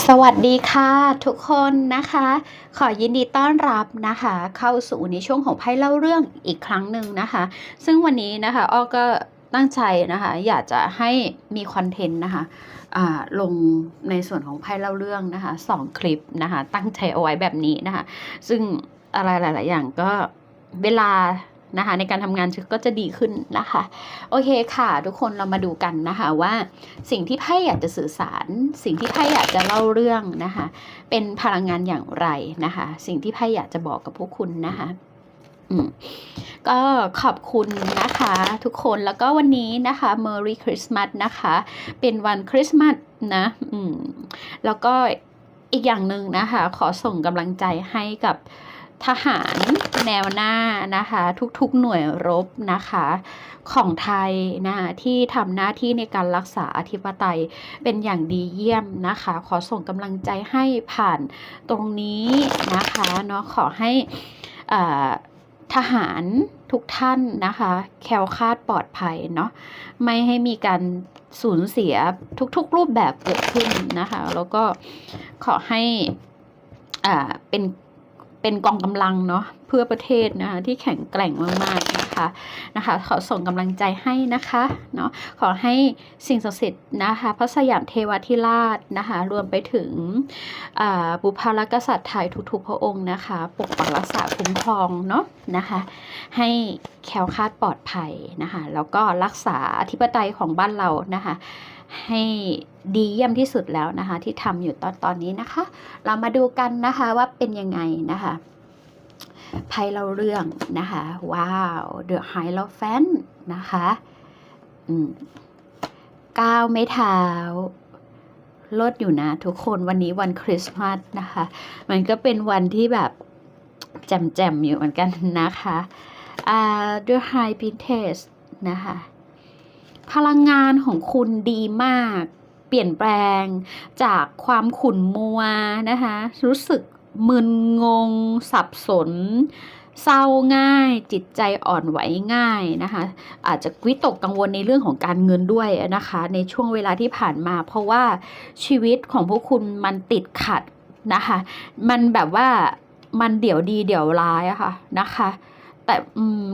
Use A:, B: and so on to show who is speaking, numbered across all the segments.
A: สวัสดีค่ะทุกคนนะคะ ขอยินดีต้อนรับนะคะ เข้าสู่ในช่วงของไพ่เล่าเรื่องอีกครั้งหนึ่งนะคะ ซึ่งวันนี้นะคะอ้อก็ตั้งใจนะคะ อยากจะให้มีคอนเทนต์นะคะลงในส่วนของไพ่เล่าเรื่องนะคะสองคลิปนะคะ ตั้งใจเอาไว้แบบนี้นะคะ ซึ่งอะไรหลาย ๆ อย่างก็เวลา นะคะ ในการทำงานก็จะดีขึ้นนะคะ โอเคค่ะ ทุกคนเรามาดูกันนะคะว่าสิ่งที่ไพ่อยากจะสื่อสาร สิ่งที่ไพ่อยากจะเล่าเรื่องนะคะ เป็นพลังงานอย่างไรนะคะ สิ่งที่ไพ่อยากจะบอกกับพวกคุณนะคะอืมก็ขอบคุณนะคะทุกคนแล้วก็วันนี้นะคะ Merry Christmas นะคะ เป็นวันคริสต์มาสนะอืมแล้วก็อีกอย่างหนึ่งนะคะ ขอส่งกำลังใจให้กับ ทหารแนวหน้านะคะ ทุกๆหน่วยรบนะคะ ของไทยนะคะที่ทำหน้าที่ในการรักษาอธิปไตยเป็นอย่างดีเยี่ยมนะคะ ขอส่งกำลังใจให้ผ่านตรงนี้นะคะเนาะขอให้ทหารทุกท่านนะคะ แควคาดปลอดภัยเนาะไม่ให้มีการสูญเสียทุกๆรูปแบบเกิดขึ้นนะคะ แล้วก็ขอให้อ่าเป็น เป็นกองกำลังเนาะเพื่อประเทศนะคะที่แข็งแกร่งมากๆนะคะนะคะขอส่งกำลังใจให้นะคะเนาะขอให้สิ่งศักดิ์สิทธิ์นะคะพระสยามเทวทิราชนะคะรวมไปถึงบุพารกษัตริย์ไทยทุกๆพระองค์นะคะ ปกปักรักษาคุ้มครองเนาะนะคะให้แคล้วคลาดปลอดภัยนะคะแล้วก็รักษาอธิปไตยของบ้านเรานะคะ ให้ดีเยี่ยมที่สุดแล้วนะคะ ที่ทำอยู่ตอนตอนนี้นะคะ เรามาดูกันนะคะว่าเป็นยังไงนะคะไพ่เราเรื่องนะคะ ว้าว The High l o f a n นะคะอืก้าวไม่เท้าลดอยู่นะ ทุกคนวันนี้วันคริสต์มาสนะคะ มันก็เป็นวันที่แบบแจ่มๆอยู่เหมือนกันนะคะอ่า The High Princess นะคะ พลังงานของคุณดีมาก เปลี่ยนแปลงจากความขุ่นมัวนะคะ รู้สึกมึนงง สับสน เศร้าง่าย จิตใจอ่อนไหวง่ายนะคะ อาจจะวิตกกังวลในเรื่องของการเงินด้วยนะคะ ในช่วงเวลาที่ผ่านมา เพราะว่าชีวิตของพวกคุณมันติดขัดนะคะ มันแบบว่ามันเดี๋ยวดีเดี๋ยวร้ายอะค่ะนะคะ แต่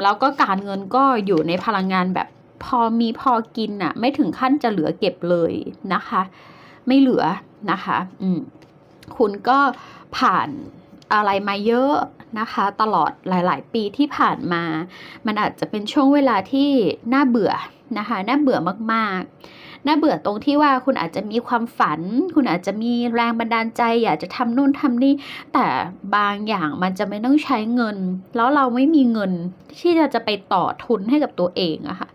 A: แล้วก็การเงินก็อยู่ในพลังงานแบบ พอมีพอกินอะไม่ถึงขั้นจะเหลือเก็บเลยนะคะ ไม่เหลือนะคะอืมคุณก็ผ่านอะไรมาเยอะนะคะ ตลอดหลาย ๆ ปีที่ผ่านมา มันอาจจะเป็นช่วงเวลาที่น่าเบื่อนะคะน่าเบื่อมากๆน่าเบื่อตรงที่ว่าคุณอาจจะมีความฝัน คุณอาจจะมีแรงบันดาลใจ อยากจะทำนู่นทำนี่ แต่บางอย่างมันจะไม่ต้องใช้เงิน แล้วเราไม่มีเงินที่จะจะไปต่อทุนให้กับตัวเองอะค่ะ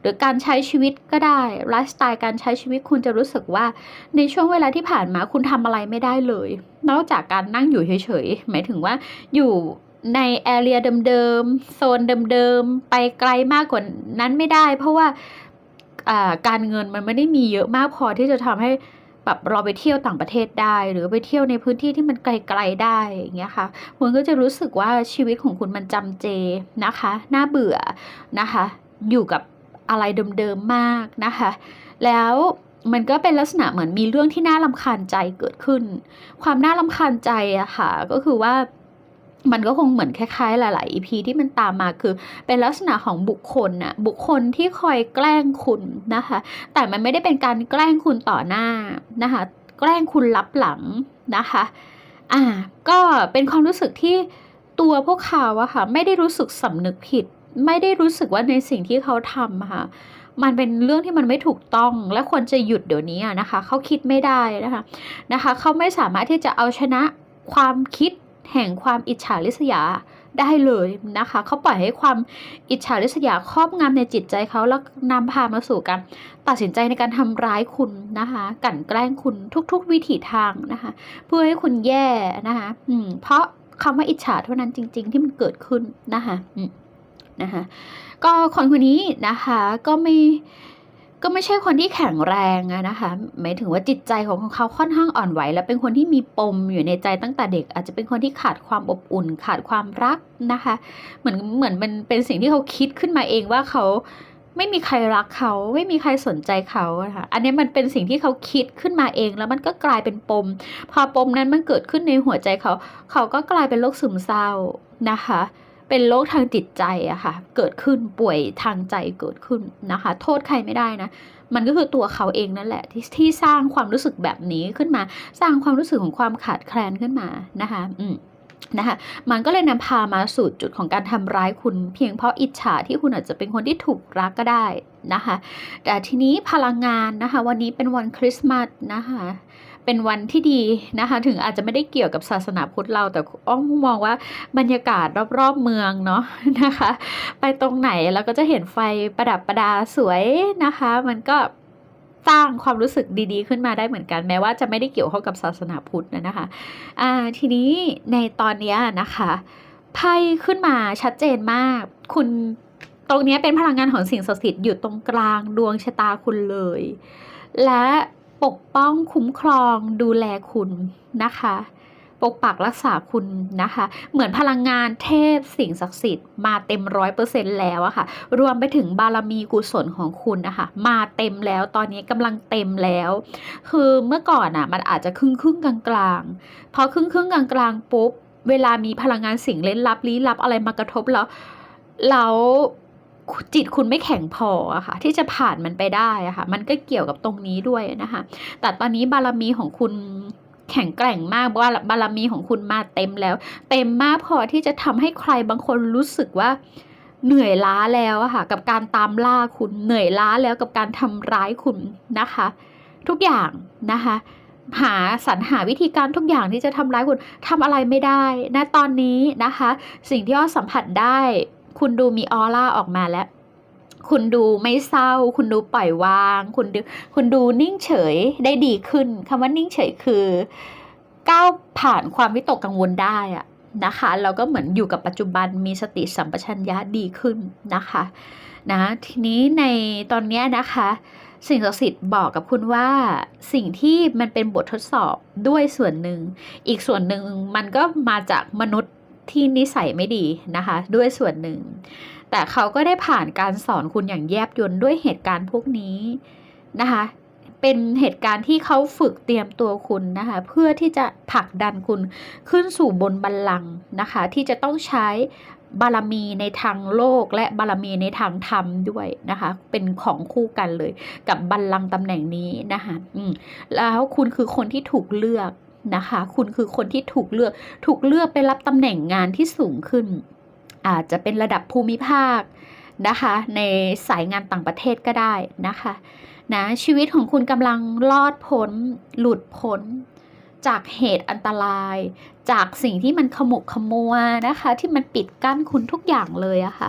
A: หรือการใช้ชีวิตก็ได้ไลฟ์สไตล์การใช้ชีวิตคุณจะรู้สึกว่า ในช่วงเวลาที่ผ่านมาคุณทำอะไรไม่ได้เลย นอกจากการนั่งอยู่เฉยๆหมายถึงว่าอยู่ในแอเรียเดิมๆ โซนเดิมๆ ไปไกลมากกว่านั้นไม่ได้ เพราะว่าาการเงินมันไม่ได้มีเยอะมากพอที่จะทำให้แบบเราไปเที่ยวต่างประเทศได้ หรือไปเที่ยวในพื้นที่ที่มันไกลๆได้อย่างเงี้ยค่ะคุณก็จะรู้สึกว่าชีวิตของคุณมันจำเจนะคะ น่าเบื่อนะคะ อยู่กับ อะไรเดิมๆมากนะคะ แล้วมันก็เป็นลักษณะเหมือนมีเรื่องที่น่ารำคาญใจเกิดขึ้น ความน่ารำคาญใจอะค่ะก็คือว่ามันก็คงเหมือนคล้ายๆ หลาย ๆ EP ที่มันตามมาคือเป็นลักษณะของบุคคลน่ะบุคคลที่คอยแกล้งคุณนะคะ แต่มันไม่ได้เป็นการแกล้งคุณต่อหน้านะคะ แกล้งคุณลับหลังนะคะอ่าก็เป็นความรู้สึกที่ตัวพวกเขาอะค่ะไม่ได้รู้สึกสำนึกผิด ไม่ได้รู้สึกว่าในสิ่งที่เขาทำค่ะมันเป็นเรื่องที่มันไม่ถูกต้องและควรจะหยุดเดี๋ยวนี้นะคะ เขาคิดไม่ได้นะคะนะคะเขาไม่สามารถที่จะเอาชนะความคิดแห่งความอิจฉาริษยาได้เลยนะคะ เขาปล่อยให้ความอิจฉาริษยาครอบงำในจิตใจเขาแล้วนำพามาสู่การตัดสินใจในการทำร้ายคุณนะคะกลั่นแกล้งคุณทุก ๆ วิถีทางนะคะ เพื่อให้คุณแย่นะคะอืมเพราะคำว่าอิจฉาเท่านั้นจริง ๆ ที่มันเกิดขึ้นนะคะอื นะคะ ก็คนคนนี้นะคะก็ไม่ก็ไม่ใช่คนที่แข็งแรงนะคะหมายถึงว่าจิตใจของเขาค่อนข้างอ่อนไหว และเป็นคนที่มีปมอยู่ในใจตั้งแต่เด็ก อาจจะเป็นคนที่ขาดความอบอุ่น ขาดความรักนะคะ เหมือนเหมือนมันเป็นสิ่งที่เขาคิดขึ้นมาเองว่าเขาไม่มีใครรักเขาไม่มีใครสนใจเขาะค่ะอันนี้มันเป็นสิ่งที่เขาคิดขึ้นมาเอง แล้วมันก็กลายเป็นปม พอปมนั้นมันเกิดขึ้นในหัวใจเขา เขาก็กลายเป็นโรคซึมเศร้านะคะ เป็นโรคทางจิตใจอะค่ะ เกิดขึ้นป่วยทางใจเกิดขึ้นนะคะ โทษใครไม่ได้นะ มันก็คือตัวเขาเองนั่นแหละที่ที่สร้างความรู้สึกแบบนี้ขึ้นมา สร้างความรู้สึกของความขาดแคลนขึ้นมานะคะ อืมนะคะมันก็เลยนำพามาสู่จุดของการทำร้ายคุณ เพียงเพราะอิจฉาที่คุณอาจจะเป็นคนที่ถูกรักก็ได้นะคะ แต่ทีนี้พลังงานนะคะ วันนี้เป็นวันคริสต์มาสนะคะ เป็นวันที่ดีนะคะ ถึงอาจจะไม่ได้เกี่ยวกับศาสนาพุทธเรา แต่อ้อมมองว่าบรรยากาศรอบๆเมืองเนาะนะคะ ไปตรงไหนเราก็จะเห็นไฟประดับประดาสวยนะคะ มันก็สร้างความรู้สึกดีๆ ขึ้นมาได้เหมือนกัน แม้ว่าจะไม่ได้เกี่ยวข้องกับศาสนาพุทธนะนะคะอ่าทีนี้ในตอนนี้นะคะไพ่ขึ้นมาชัดเจนมาก คุณตรงนี้เป็นพลังงานของสิ่งศักดิ์สิทธิ์อยู่ตรงกลางดวงชะตาคุณเลย และ ปกป้องคุ้มครองดูแลคุณนะคะ ปกปักรักษาคุณนะคะ เหมือนพลังงานเทพสิ่งศักดิ์สิทธิ์มาเต็มร้อยเปอร์เซ็นต์แล้วอะค่ะ รวมไปถึงบารมีกุศลของคุณนะคะ มาเต็มแล้วตอนนี้กำลังเต็มแล้ว คือเมื่อก่อนอะมันอาจจะครึ่งครึ่งกลางกลางพอครึ่งครึ่งกลางกลางปุ๊บเวลามีพลังงานสิ่งเล่นลับลี้ลับอะไรมากระทบแล้วแล้ว จิตคุณไม่แข็งพออะค่ะ ที่จะผ่านมันไปได้อะค่ะ มันก็เกี่ยวกับตรงนี้ด้วยนะคะ แต่ตอนนี้บารมีของคุณแข็งแกร่งมากว่าบารมีของคุณมาเต็มแล้ว เต็มมากพอที่จะทำให้ใครบางคนรู้สึกว่าเหนื่อยล้าแล้วอะค่ะ กับการตามล่าคุณเหนื่อยล้าแล้วกับการทำร้ายคุณนะคะ ทุกอย่างนะคะหาสรรหาวิธีการทุกอย่างที่จะทำร้ายคุณทำอะไรไม่ได้นะตอนนี้นะคะ สิ่งที่อ้อสัมผัสได้ คุณดูมีออร่าออกมาแล้ว คุณดูไม่เศร้า คุณดูปล่อยวาง คุณดูคุณดูนิ่งเฉยได้ดีขึ้นคำว่านิ่งเฉยคือก้าวผ่านความวิตกกังวลได้อะนะคะแล้วก็เหมือนอยู่กับปัจจุบันมีสติสัมปชัญญะดีขึ้นนะคะนะทีนี้ในตอนเนี้ยนะคะ สิ่งศักดิ์สิทธิ์บอกกับคุณว่าสิ่งที่มันเป็นบททดสอบด้วยส่วนหนึ่ง อีกส่วนหนึ่งมันก็มาจากมนุษย์ ที่นิสัยไม่ดีนะคะ ด้วยส่วนหนึ่ง แต่เขาก็ได้ผ่านการสอนคุณอย่างแยบยลด้วยเหตุการณ์พวกนี้นะคะเป็นเหตุการณ์ที่เขาฝึกเตรียมตัวคุณนะคะ เพื่อที่จะผลักดันคุณขึ้นสู่บนบัลลังก์นะคะ ที่จะต้องใช้บารมีในทางโลกและบารมีในทางธรรมด้วยนะคะ เป็นของคู่กันเลย กับบัลลังก์ตำแหน่งนี้นะคะอืมแล้วคุณคือคนที่ถูกเลือก นะคะ คุณคือคนที่ถูกเลือกถูกเลือกไปรับตำแหน่งงานที่สูงขึ้น อาจจะเป็นระดับภูมิภาคนะคะ ในสายงานต่างประเทศก็ได้นะคะนะชีวิตของคุณกำลังรอดพ้น หลุดพ้น จากเหตุอันตราย จากสิ่งที่มันขมุกขมัวนะคะ ที่มันปิดกั้นคุณทุกอย่างเลยอะค่ะ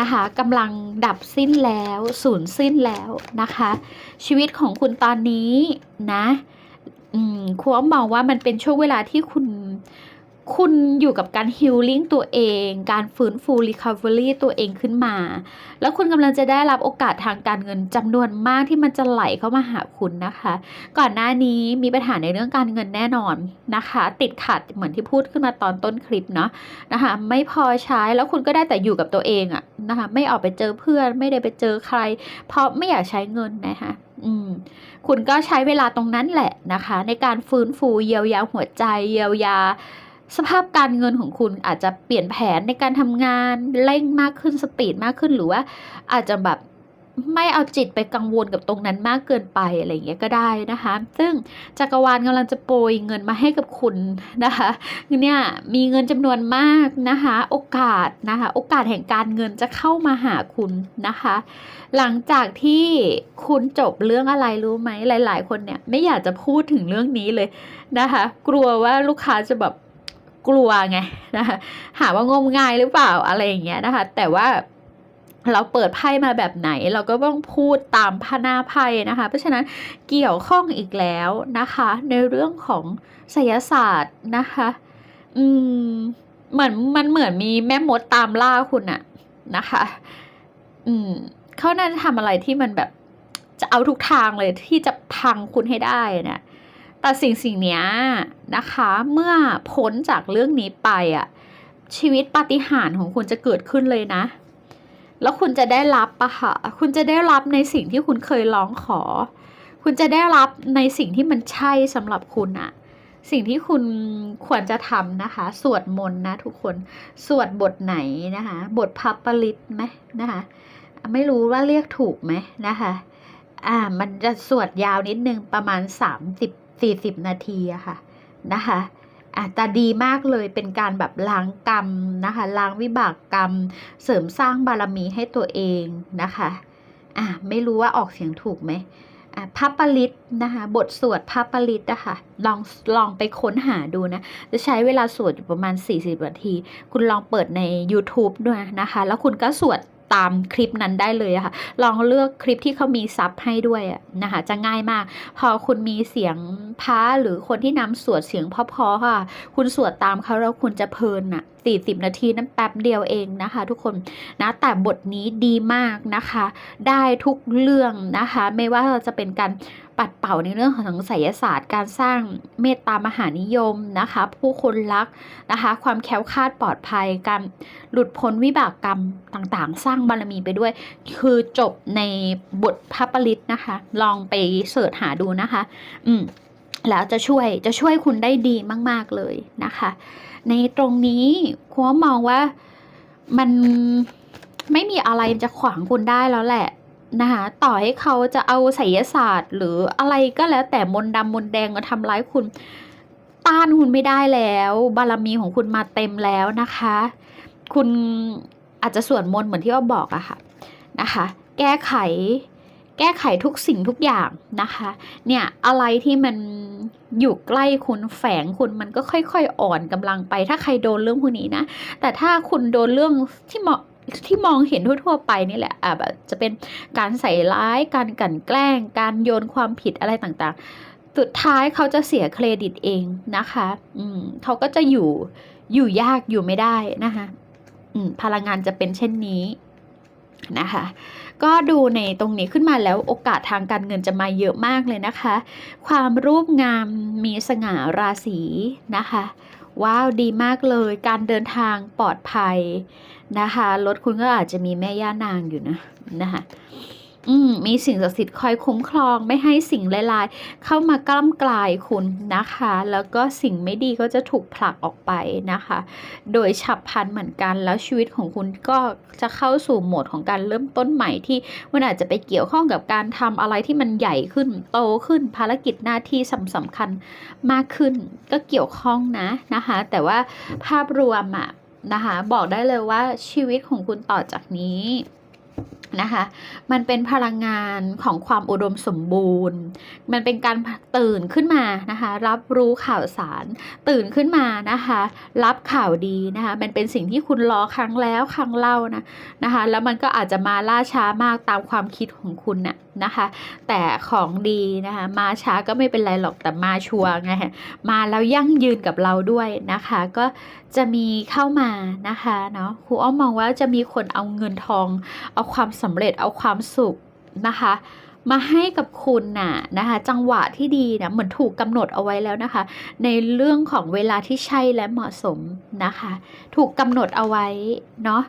A: นะคะกำลังดับสิ้นแล้ว สูญสิ้นแล้วนะคะ ชีวิตของคุณตอนนี้นะ อืมครูอ้อมมองว่ามันเป็นช่วงเวลาที่คุณ คุณอยู่กับการฮิลลิ่งตัวเอง การฟื้นฟูรีคา v ว r y ตัวเองขึ้นมา แล้วคุณกำลังจะได้รับโอกาสทางการเงินจำนวนมากที่มันจะไหลเข้ามาหาคุณนะคะ ก่อนหน้านี้มีปัญหาในเรื่องการเงินแน่นอนนะคะ ติดขัดเหมือนที่พูดขึ้นมาตอนต้นคลิปเนาะนะคะ ไม่พอใช้แล้วคุณก็ได้แต่อยู่กับตัวเองอะนะคะ ไม่ออกไปเจอเพื่อนไม่ได้ไปเจอใคร เพราะไม่อยากใช้เงินนะคะอืมคุณก็ใช้เวลาตรงนั้นแหละนะคะ ในการฟื้นฟูเยียวยาหัวใจเยียวยา สภาพการเงินของคุณอาจจะเปลี่ยนแผนในการทำงานเร่งมากขึ้นสปีดมากขึ้นหรือว่า อาจจะแบบไม่เอาจิตไปกังวลกับตรงนั้นมากเกินไปอะไรอย่างเงี้ยก็ได้นะคะ ซึ่งจักรวาลกำลังจะโปรยเงินมาให้กับคุณนะคะเนี่ยมีเงินจำนวนมากนะคะ โอกาสนะคะ โอกาสแห่งการเงินจะเข้ามาหาคุณนะคะ หลังจากที่คุณจบเรื่องอะไรรู้ไหมหลาย ๆ คนเนี่ยไม่อยากจะพูดถึงเรื่องนี้เลยนะคะ กลัวว่าลูกค้าจะแบบ กลัวไงนะคะหาว่างมงายหรือเปล่าอะไรอย่างเงี้ยนะคะ แต่ว่าเราเปิดไพ่มาแบบไหน เราก็ต้องพูดตามพนาไพ่นะคะ เพราะฉะนั้นเกี่ยวข้องอีกแล้วนะคะ ในเรื่องของไสยศาสตร์นะคะ อืมเหมือนมันเหมือนมีแม่มดตามล่าคุณอะนะคะ อืมเขาน่าจะทำอะไรที่มันแบบจะเอาทุกทางเลยที่จะพังคุณให้ได้นะ แต่สิ่งสิ่งนี้นะคะเมื่อพ้นจากเรื่องนี้ไปอะชีวิตปาฏิหาริย์ของคุณจะเกิดขึ้นเลยนะ แล้วคุณจะได้รับปะค่ะคุณจะได้รับในสิ่งที่คุณเคยร้องขอ คุณจะได้รับในสิ่งที่มันใช่สำหรับคุณอะสิ่งที่คุณควรจะทำนะคะ สวดมนต์นะทุกคนสวดบทไหนนะคะ บทพับปริตไหมนะคะ ไม่รู้ว่าเรียกถูกไหมนะคะ อ่า มันจะสวดยาวนิดนึงประมาณ 40 นาทีอะค่ะนะคะอะแต่ดีมากเลยเป็นการแบบล้างกรรมนะคะล้างวิบากกรรม เสริมสร้างบารมีให้ตัวเองนะคะอะไม่รู้ว่าออกเสียงถูกไหมอะพับปริตนะคะบทสวดพับปริตนะคะลองลองไปค้นหาดูนะ จะใช้เวลาสวดอยู่ประมาณ 40นาที คุณลองเปิดใน YouTube ด้วยนะคะ แล้วคุณก็สวด ตามคลิปนั้นได้เลยค่ะ ลองเลือกคลิปที่เขามีซับให้ด้วยนะคะ จะง่ายมาก พอคุณมีเสียงพระหรือคนที่นำสวดเสียงพ่อๆค่ะ คุณสวดตามเขาแล้วคุณจะเพลินอะ 40 นาทีนั้นแป๊บเดียวเองนะคะ ทุกคนนะแต่บทนี้ดีมากนะคะ ได้ทุกเรื่องนะคะ ไม่ว่าจะเป็นการปัดเป่าในเรื่องของไสยศาสตร์ การสร้างเมตตามหานิยมนะคะ ผู้คนรักนะคะ ความแคล้วคลาดปลอดภัย การหลุดพ้นวิบากกรรมต่างๆ สร้างบารมีไปด้วย คือจบในบทพระปริตนะคะ ลองไปเสิร์ชหาดูนะคะ อืมแล้วจะช่วยจะช่วยคุณได้ดีมาก ๆ เลยนะคะ ในตรงนี้คุณว่ามองว่ามันไม่มีอะไรจะขวางคุณได้แล้วแหละนะคะต่อให้เขาจะเอาไสยศาสตร์ หรืออะไรก็แล้วแต่มนดำมนแดงมาทำร้ายคุณ ต้านคุณไม่ได้แล้ว บารมีของคุณมาเต็มแล้วนะคะ คุณอาจจะสวดมนต์เหมือนที่ว่าบอกอะค่ะนะคะ แก้ไข ก้ไขทุกสิ่งทุกอย่างนะคะ เนี่ยอะไรที่มันอยู่ใกล้คุณแฝงคุณมันก็ค่อยๆ อ่อนกำลังไป ถ้าใครโดนเรื่องพวกนี้นะ แต่ถ้าคุณโดนเรื่องที่มองที่มองเห็นทั่วๆไปนี่แหละอะแบบจะเป็นการใส่ร้าย การกลั่นแกล้ง การโยนความผิดอะไรต่างๆ สุดท้ายเขาจะเสียเครดิตเองนะคะ อืมเขาก็จะอยู่อยู่ยากอยู่ไม่ได้นะคะ อืมพลังงานจะเป็นเช่นนี้ นะคะก็ดูในตรงนี้ขึ้นมาแล้วโอกาสทางการเงินจะมาเยอะมากเลยนะคะ ความรูปงามมีสง่าราศีนะคะว้าวดีมากเลยการเดินทางปลอดภัยนะคะรถคุณก็อาจจะมีแม่ย่านางอยู่นะนะคะ อืมมีสิ่งศักดิ์สิทธิ์คอยคุ้มครองไม่ให้สิ่งลายๆ เข้ามากล้ำกลายคุณนะคะ แล้วก็สิ่งไม่ดีก็จะถูกผลักออกไปนะคะ โดยฉับพลันเหมือนกัน แล้วชีวิตของคุณก็จะเข้าสู่โหมดของการเริ่มต้นใหม่ที่มันอาจจะไปเกี่ยวข้องกับการทำอะไรที่มันใหญ่ขึ้นโตขึ้นภารกิจหน้าที่สำสำคัญมากขึ้นก็เกี่ยวข้องนะนะคะ แต่ว่าภาพรวมอะนะคะ บอกได้เลยว่าชีวิตของคุณต่อจากนี้ นะคะ มันเป็นพลังงานของความอุดมสมบูรณ์ มันเป็นการตื่นขึ้นมานะคะ รับรู้ข่าวสาร ตื่นขึ้นมานะคะ รับข่าวดีนะคะ มันเป็นสิ่งที่คุณรอครั้งแล้วครั้งเล่านะนะคะ แล้วมันก็อาจจะมาล่าช้ามากตามความคิดของคุณน่ะนะคะ แต่ของดีนะคะมาช้าก็ไม่เป็นไรหรอกแต่มาชัวร์ไงมาแล้วยั่งยืนกับเราด้วยนะคะ ก็จะมีเข้ามานะคะเนาะครูอ้อมมองว่าจะมีคนเอาเงินทอง เอาความสำเร็จเอาความสุขนะคะมาให้กับคุณน่ะนะคะจังหวะที่ดีนะเหมือนถูกกำหนดเอาไว้แล้วนะคะ ในเรื่องของเวลาที่ใช่และเหมาะสมนะคะ ถูกกำหนดเอาไว้เนาะ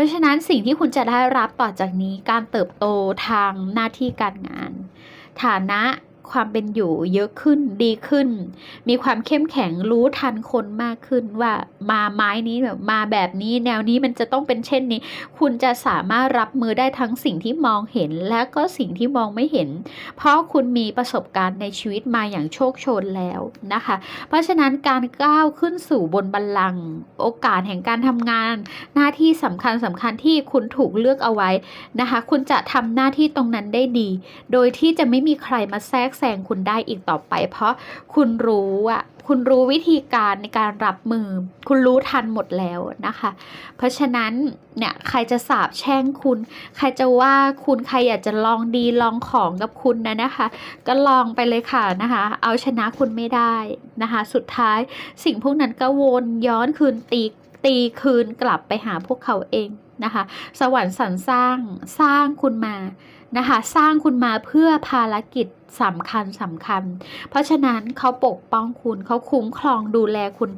A: ราะฉะนั้นสิ่งที่คุณจะได้รับต่อจากนี้การเติบโตทางหน้าที่การงาน ฐานะ ความเป็นอยู่เยอะขึ้นดีขึ้น มีความเข้มแข็งรู้ทันคนมากขึ้นว่ามาไม้นี้แบบมาแบบนี้ แนวนี้มันจะต้องเป็นเช่นนี้ คุณจะสามารถรับมือได้ทั้งสิ่งที่มองเห็น และก็สิ่งที่มองไม่เห็น เพราะคุณมีประสบการณ์ในชีวิตมาอย่างโชคโชนแล้วนะคะ เพราะฉะนั้นการก้าวขึ้นสู่บนบัลลังก์โอกาสแห่งการทำงาน หน้าที่สำคัญสำคัญที่คุณถูกเลือกเอาไว้นะคะ คุณจะทำหน้าที่ตรงนั้นได้ดี โดยที่จะไม่มีใครมาแทรกแซงคุณได้อีกต่อไป เพราะคุณรู้อะคุณรู้วิธีการในการรับมือ คุณรู้ทันหมดแล้วนะคะ เพราะฉะนั้นเนี่ยใครจะสาบแช่งคุณ ใครจะว่าคุณใครอยากจะลองดีลองของกับคุณนะนะคะ ก็ลองไปเลยค่ะนะคะ เอาชนะคุณไม่ได้นะคะ สุดท้ายสิ่งพวกนั้นก็วนย้อนคืนตีตีคืนกลับไปหาพวกเขาเอง นะคะ สวรรค์สรรสร้างสร้างคุณมานะคะ สร้างคุณมาเพื่อภารกิจสำคัญสำคัญ เพราะฉะนั้นเขาปกป้องคุณเขาคุ้มครองดูแลคุณ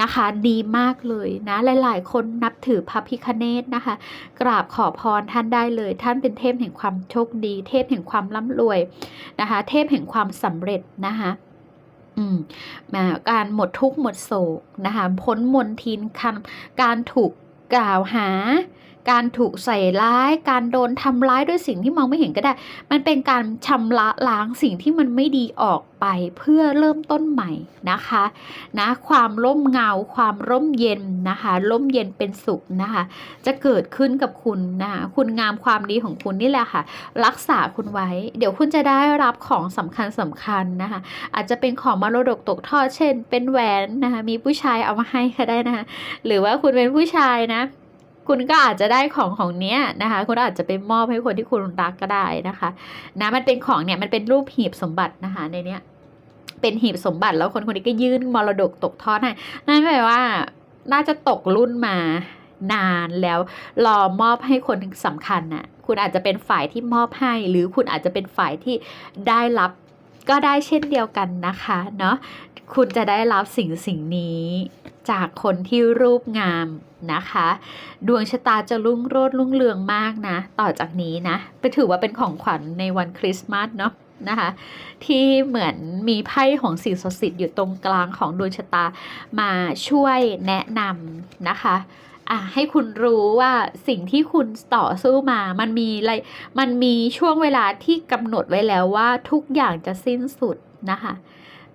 A: นะคะ ดีมากเลยนะ หลาย ๆ คนนับถือพระพิคเนตนะคะ กราบขอพรท่านได้เลย ท่านเป็นเทพแห่งความโชคดี เทพแห่งความร่ำรวยนะคะ เทพแห่งความสำเร็จนะคะมมาการหมดทุกข์หมดโศกนะคะพ้นมนทินคันการถูกกล่าวหา การถูกใส่ร้าย การโดนทำร้ายด้วยสิ่งที่มองไม่เห็นก็ได้ มันเป็นการชำระล้างสิ่งที่มันไม่ดีออกไปเพื่อเริ่มต้นใหม่นะคะนะความร่มเงา ความร่มเย็นนะคะร่มเย็นเป็นสุขนะคะจะเกิดขึ้นกับคุณนะคะคุณงามความดีของคุณนี่แหละค่ะ รักษาคุณไว้ เดี๋ยวคุณจะได้รับของสำคัญสำคัญนะคะอาจจะเป็นของมรดกตกทอดเช่น เป็นแหวนนะคะมีผู้ชายเอามาให้ก็ได้นะคะหรือว่าคุณเป็นผู้ชายนะ คุณก็อาจจะได้ของของเนี้ยนะคะ คุณอาจจะไปมอบให้คนที่คุณรักก็ได้นะคะนะมันเป็นของเนี่ยมันเป็นรูปหีบสมบัตินะคะในเนี้ยเป็นหีบสมบัติแล้วคนคนนี้ก็ยื่นมรดกตกทอดให้นั่นแปลว่าน่าจะตกรุ่นมานานแล้วรอมอบให้คนสำคัญน่ะคุณอาจจะเป็นฝ่ายที่มอบให้ หรือคุณอาจจะเป็นฝ่ายที่ได้รับก็ได้เช่นเดียวกันนะคะเนาะคุณจะได้รับสิ่งสิ่งนี้ จากคนที่รูปงามนะคะ ดวงชะตาจะรุ่งโรจน์รุ่งเรืองมากนะ ต่อจากนี้นะ ไปถือว่าเป็นของขวัญในวันคริสต์มาสเนาะนะคะ ที่เหมือนมีไพ่ของสิ่งศักดิ์สิทธิ์อยู่ตรงกลางของดวงชะตามาช่วยแนะนำนะคะอะให้คุณรู้ว่าสิ่งที่คุณต่อสู้มา มันมีอะไร มันมีช่วงเวลาที่กำหนดไว้แล้วว่าทุกอย่างจะสิ้นสุดนะคะ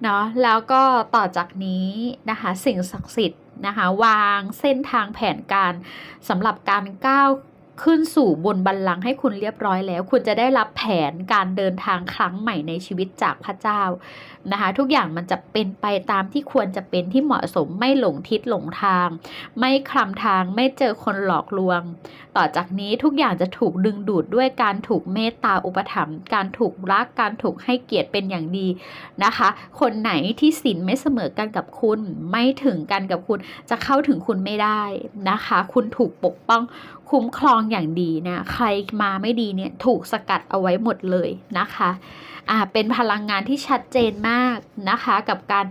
A: เนาะแล้วก็ต่อจากนี้นะคะสิ่งศักดิ์สิทธิ์นะคะวางเส้นทางแผนการสำหรับการก้าว ขึ้นสู่บนบัลลังก์ให้คุณเรียบร้อยแล้ว คุณจะได้รับแผนการเดินทางครั้งใหม่ในชีวิตจากพระเจ้านะคะทุกอย่างมันจะเป็นไปตามที่ควรจะเป็นที่เหมาะสมไม่หลงทิศหลงทาง ไม่คลำทางไม่เจอคนหลอกลวง ต่อจากนี้ทุกอย่างจะถูกดึงดูดด้วยการถูกเมตตาอุปถัมภ์การถูกรักการถูกให้เกียรติเป็นอย่างดีนะคะ คนไหนที่ศีลไม่เสมอกันกับคุณ ไม่ถึงกันกับคุณจะเข้าถึงคุณไม่ได้นะคะ คุณถูกปกป้องคุ้มครองอย่างดีนะใครมาไม่ดีเนี่ยถูกสกัดเอาไว้หมดเลยนะคะอ่าเป็นพลังงานที่ชัดเจนมากนะคะ กับการ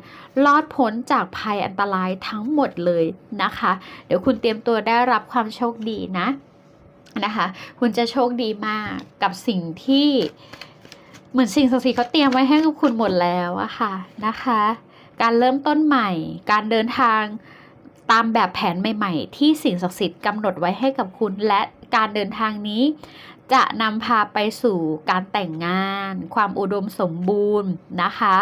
A: รอดพ้นจากภัยอันตรายทั้งหมดเลยนะคะ เดี๋ยวคุณเตรียมตัวได้รับความโชคดีนะนะคะ คุณจะโชคดีมากกับสิ่งที่เหมือนสิ่งศักดิ์สิทธิ์เขาเตรียมไว้ให้กับคุณหมดแล้วอะค่ะนะคะ การเริ่มต้นใหม่ การเดินทาง ตามแบบแผนใหม่ๆ ที่สิ่งศักดิ์สิทธิ์กำหนดไว้ให้กับคุณ และการเดินทางนี้ จะนำพาไปสู่การแต่งงาน ความอุดมสมบูรณ์นะคะ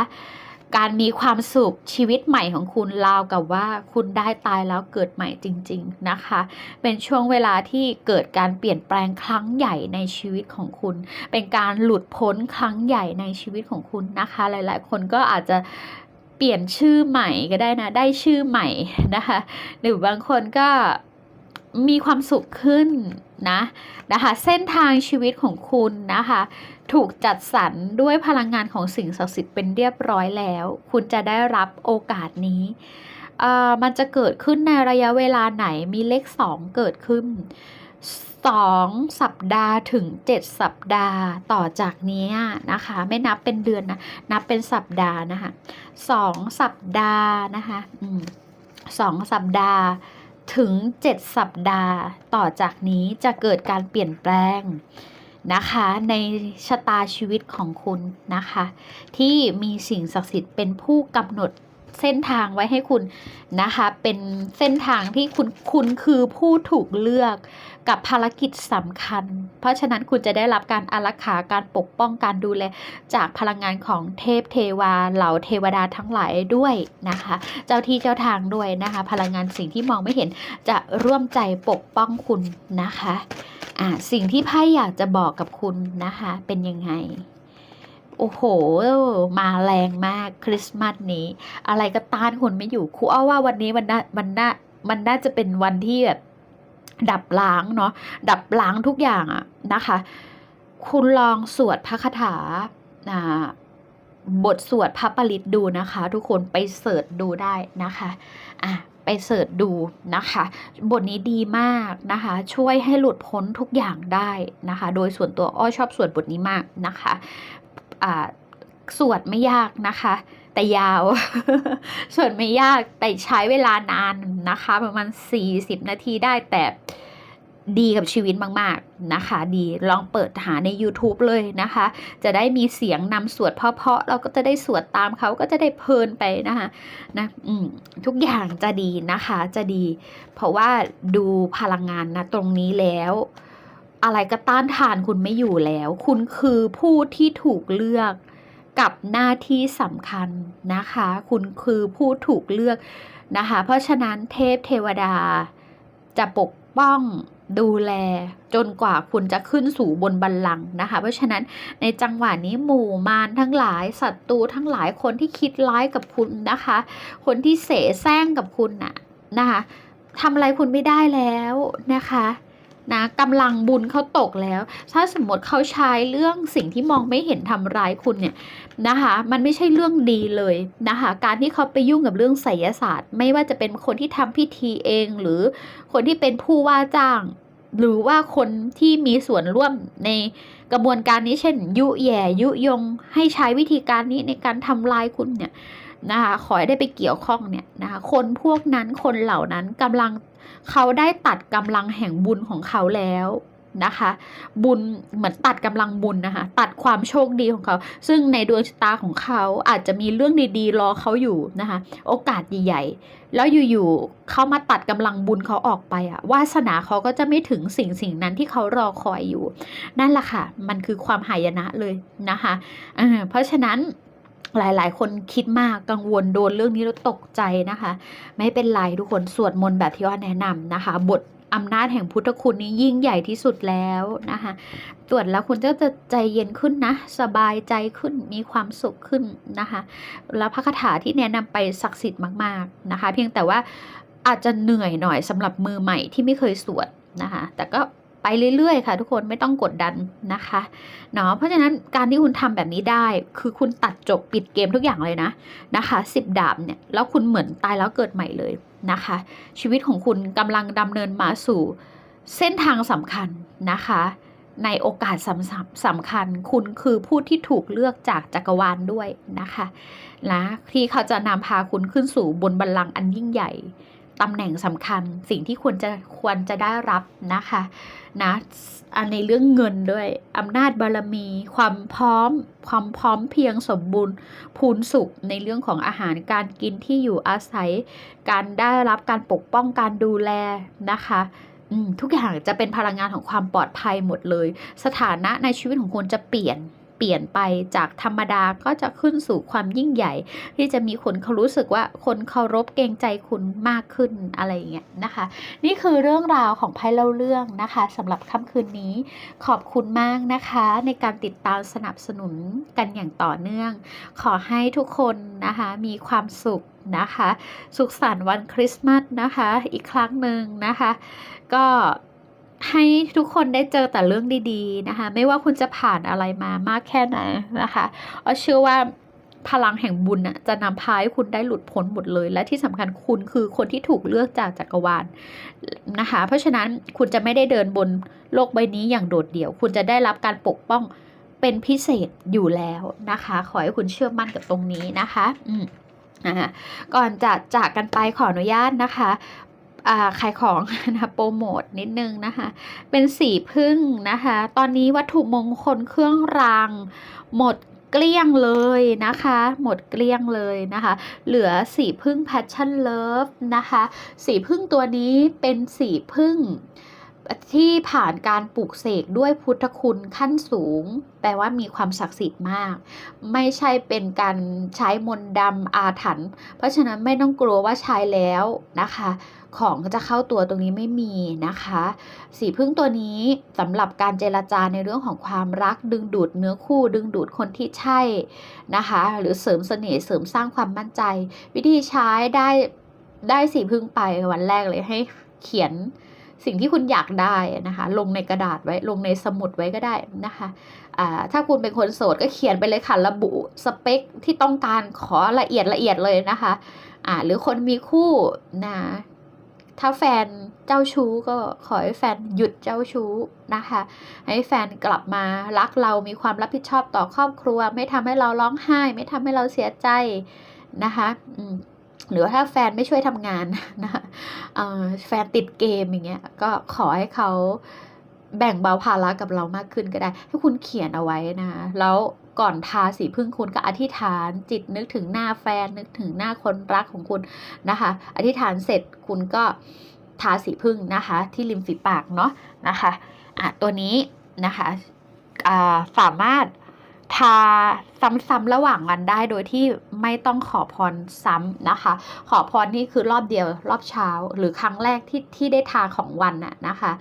A: การมีความสุขชีวิตใหม่ของคุณราวกับว่าคุณได้ตายแล้วเกิดใหม่จริง ๆนะคะ เป็นช่วงเวลาที่เกิดการเปลี่ยนแปลงครั้งใหญ่ในชีวิตของคุณ เป็นการหลุดพ้นครั้งใหญ่ในชีวิตของคุณนะคะ หลาย ๆ คนก็อาจจะ ปลี่ยนชื่อใหม่ก็ได้นะ ได้ชื่อใหม่นะคะ หรือบางคนก็มีความสุขขึ้นนะนะคะ เส้นทางชีวิตของคุณนะคะ ถูกจัดสรรด้วยพลังงานของสิ่งศักดิ์สิทธิ์เป็นเรียบร้อยแล้ว คุณจะได้รับโอกาสนี้อ่อมันจะเกิดขึ้นในระยะเวลาไหนมีเลข 2 เกิดขึ้น 2 สัปดาห์ถึง 7 สัปดาห์ต่อจากนี้นะคะ ไม่นับเป็นเดือนนะ นับเป็นสัปดาห์นะคะ2สัปดาห์นะคะสองสัปดาห์ถึง 7 สัปดาห์ต่อจากนี้จะเกิดการเปลี่ยนแปลงนะคะในชะตาชีวิตของคุณนะคะ ที่มีสิ่งศักดิ์สิทธิ์เป็นผู้กำหนดเส้นทางไว้ให้คุณนะคะ เป็นเส้นทางที่คุณคุณคือผู้ถูกเลือก กับภารกิจสำคัญ เพราะฉะนั้นคุณจะได้รับการอารักขาการปกป้องการดูแล จากพลังงานของเทพเทวาเหล่าเทวดาทั้งหลายด้วยนะคะ เจ้าที่เจ้าทางด้วยนะคะ พลังงานสิ่งที่มองไม่เห็นจะร่วมใจปกป้องคุณนะคะอ่าสิ่งที่ไพ่อยากจะบอกกับคุณนะคะ เป็นยังไงโอ้โห มาแรงมากคริสต์มาสนี้ อะไรก็ต้านคุณไม่อยู่ครูอ้อว่าวันนี้มันน่ามันน่ามันน่าจะเป็นวันที่แบบ ดับล้างเนาะดับล้างทุกอย่างอะนะคะ คุณลองสวดพระคาถาอ่าบทสวดพระปริตดูนะคะ ทุกคนไปเสิร์ชดูได้นะคะอะไปเสิร์ชดูนะคะ บทนี้ดีมากนะคะ ช่วยให้หลุดพ้นทุกอย่างได้นะคะ โดยส่วนตัวอ้อชอบสวดบทนี้มากนะคะอ่าสวดไม่ยากนะคะ แต่ยาว ส่วดไม่ยากแต่ใช้เวลานานนะคะ ประมาณ 40 นาทีได้แต่ดีกับชีวิตมาก ๆ นะคะ ดีลองเปิดหาใน YouTube เลยนะคะ จะได้มีเสียงนำสวดเพาะๆเราก็จะได้สวดตามเขาก็จะได้เพลินไปนะคะนะอืมทุกอย่างจะดีนะคะจะดี เพราะว่าดูพลังงานนะตรงนี้แล้ว อะไรก็ต้านทานคุณไม่อยู่แล้ว คุณคือผู้ที่ถูกเลือก กับหน้าที่สำคัญนะคะ คุณคือผู้ถูกเลือกนะคะ เพราะฉะนั้นเทพเทวดาจะปกป้องดูแลจนกว่าคุณจะขึ้นสู่บนบัลลังก์นะคะ เพราะฉะนั้นในจังหวะนี้หมู่มารทั้งหลายศัตรูทั้งหลายคนที่คิดร้ายกับคุณนะคะ คนที่เสแสร้งกับคุณน่ะนะคะทำอะไรคุณไม่ได้แล้วนะคะ นะกำลังบุญเขาตกแล้ว ถ้าสมมติเขาใช้เรื่องสิ่งที่มองไม่เห็นทำร้ายคุณเนี่ยนะคะมันไม่ใช่เรื่องดีเลยนะคะการที่เขาไปยุ่งกับเรื่องไสยศาสตร์ ไม่ว่าจะเป็นคนที่ทำพิธีเอง หรือคนที่เป็นผู้ว่าจ้าง หรือว่าคนที่มีส่วนร่วมใน กระบวนการนี้เช่น ยุแย่ยุยงให้ใช้วิธีการนี้ในการทำลายคุณเนี่ยนะคะขอให้ได้ไปเกี่ยวข้องเนี่ยนะคะคนพวกนั้นคนเหล่านั้นกำลังเขาได้ตัดกำลังแห่งบุญของเขาแล้ว นะคะ บุญเหมือนตัดกำลังบุญนะคะ ตัดความโชคดีของเขา ซึ่งในดวงชะตาของเขาอาจจะมีเรื่องดีๆรอเขาอยู่นะคะ โอกาสใหญ่ๆแล้วอยู่ๆเขามาตัดกำลังบุญเขาออกไปอะวาสนาเขาก็จะไม่ถึงสิ่งสิ่งนั้นที่เขารอคอยอยู่ นั่นแหละค่ะ มันคือความหายนะเลยนะคะเเพราะฉะนั้นหลาย ๆ คนคิดมากกังวลโดนเรื่องนี้แล้วตกใจนะคะ ไม่เป็นไรทุกคนสวดมนต์แบบที่ว่าแนะนำนะคะ บท อำนาจแห่งพุทธคุณนี้ยิ่งใหญ่ที่สุดแล้วนะคะตรวจแล้วคุณก็จะใจเย็นขึ้นนะ สบายใจขึ้นมีความสุขขึ้นนะคะ แล้วพระคาถาที่แนะนำไปศักดิ์สิทธิ์มาก ๆนะคะ เพียงแต่ว่าอาจจะเหนื่อยหน่อยสำหรับมือใหม่ที่ไม่เคยสวดนะคะ แต่ก็ไปเรื่อยๆ ค่ะ ทุกคนไม่ต้องกดดันนะคะเนาะเพราะฉะนั้นการที่คุณทำแบบนี้ได้ คือคุณตัดจบปิดเกมทุกอย่างเลยนะนะคะสิบดาบเนี่ยแล้วคุณเหมือนตายแล้วเกิดใหม่เลย นะคะ ชีวิตของคุณกำลังดำเนินมาสู่ เส้นทางสำคัญนะคะ ในโอกาสสำสำคัญ คุณคือผู้ที่ถูกเลือกจากจักรวาลด้วยนะคะนะที่เขาจะนำพาคุณขึ้นสู่บนบัลลังก์อันยิ่งใหญ่ ตำแหน่งสำคัญสิ่งที่ควรจะควรจะได้รับนะคะนะในเรื่องเงินด้วยอำนาจบารมี ความพร้อม ความพร้อมเพียงสมบูรณ์พูนสุขในเรื่องของอาหารการกินที่อยู่อาศัย การได้รับการปกป้องการดูแลนะคะทุกอย่างจะเป็นพลังงานของความปลอดภัยหมดเลย สถานะในชีวิตของคุณจะเปลี่ยน ปลี่ยนไปจากธรรมดาก็จะขึ้นสู่ความยิ่งใหญ่ ที่จะมีคนเขารู้สึกว่าคนเคารพเกรงใจคุณมากขึ้นอะไรอย่างเงี้ยนะคะ นี่คือเรื่องราวของไพ่เล่าเรื่องนะคะสำหรับค่ำคืนนี้ขอบคุณมากนะคะ ในการติดตามสนับสนุนกันอย่างต่อเนื่อง ขอให้ทุกคนนะคะมีความสุขนะคะ สุขสันต์วันคริสต์มาสนะคะ อีกครั้งหนึ่งนะคะ ก็ ให้ทุกคนได้เจอแต่เรื่องดีๆนะคะ ไม่ว่าคุณจะผ่านอะไรมามากแค่ไหนนะคะเอาเชื่อว่าพลังแห่งบุญน่ะจะนำพาให้คุณได้หลุดพ้นหมดเลย และที่สำคัญคุณคือคนที่ถูกเลือกจากจักรวาลนะคะ เพราะฉะนั้นคุณจะไม่ได้เดินบนโลกใบนี้อย่างโดดเดี่ยว คุณจะได้รับการปกป้องเป็นพิเศษอยู่แล้วนะคะ ขอให้คุณเชื่อมั่นกับตรงนี้นะคะ อืมนะคะก่อนจะจากกันไปขออนุญาตนะคะ ขายของนะโปรโมทนิดนึงนะคะ เป็นสีพึ่งนะคะ ตอนนี้วัตถุมงคลเครื่องราง หมดเกลี้ยงเลยนะคะ หมดเกลี้ยงเลยนะคะ เหลือสีพึ่ง Passion Love นะคะ สีพึ่งตัวนี้เป็นสีพึ่งที่ผ่านการปลูกเสกด้วยพุทธคุณขั้นสูง แปลว่ามีความศักดิ์สิทธิ์มาก ไม่ใช่เป็นการใช้มนต์ดำอาถรรพ์เพราะฉะนั้นไม่ต้องกลัวว่าใช้แล้วนะคะ ของจะเข้าตัวตรงนี้ไม่มีนะคะ สีพึ่งตัวนี้สำหรับการเจรจาในเรื่องของความรักดึงดูดเนื้อคู่ ดึงดูดคนที่ใช่นะคะ หรือเสริมเสน่ห์เสริมสร้างความมั่นใจ วิธีใช้ได้ได้สีพึ่งไปวันแรกเลยให้เขียนสิ่งที่คุณอยากได้นะคะ ลงในกระดาษไว้ลงในสมุดไว้ก็ได้นะคะถ้าคุณเป็นคนโสดก็เขียนไปเลยค่ะระบุสเปคที่ต้องการขอละเอียดละเอียดเลยนะคะหรือคนมีคู่นะ ถ้าแฟนเจ้าชู้ก็ขอให้แฟนหยุดเจ้าชู้นะคะ ให้แฟนกลับมารักเรามีความรับผิดชอบต่อครอบครัว ไม่ทำให้เราร้องไห้ ไม่ทำให้เราเสียใจนะคะอืหรือว่าถ้าแฟนไม่ช่วยทำงานนะคะแฟนติดเกมอย่างเงี้ยก็ขอให้เขาแบ่งเบาภาระกับเรามากขึ้นก็ได้ ให้คุณเขียนเอาไว้นะคะแล้ว ก่อนทาสีพึ่งคุณก็อธิษฐาน จิตนึกถึงหน้าแฟนนึกถึงหน้าคนรักของคุณนะคะ อธิษฐานเสร็จคุณก็ทาสีพึ่งนะคะ ที่ริมฝีปากเนาะนะคะอะตัวนี้นะคะอ่าสามารถทาซ้ำๆระหว่างวันได้โดยที่ ไม่ต้องขอพรซ้ำนะคะ ขอพรนี่คือรอบเดียวรอบเช้า หรือครั้งแรกที่ที่ได้ทาของวันน่ะนะคะ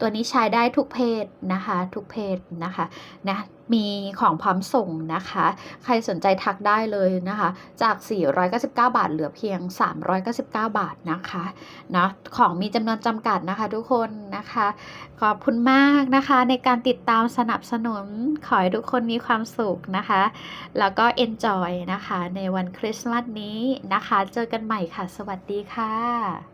A: ตัวนี้ใช้ได้ทุกเพศนะคะ ทุกเพศนะคะนะมีของพร้อมส่งนะคะ ใครสนใจทักได้เลยนะคะ จาก 499 บาทเหลือเพียง 399 บาทนะคะเนะของมีจำนวนจำกัดนะคะทุกคนนะคะ ขอบคุณมากนะคะ ในการติดตามสนับสนุน ขอให้ทุกคนมีความสุขนะคะ แล้วก็ enjoy นะคะในวันคริสต์มาสนี้นะคะ เจอกันใหม่ค่ะ สวัสดีค่ะ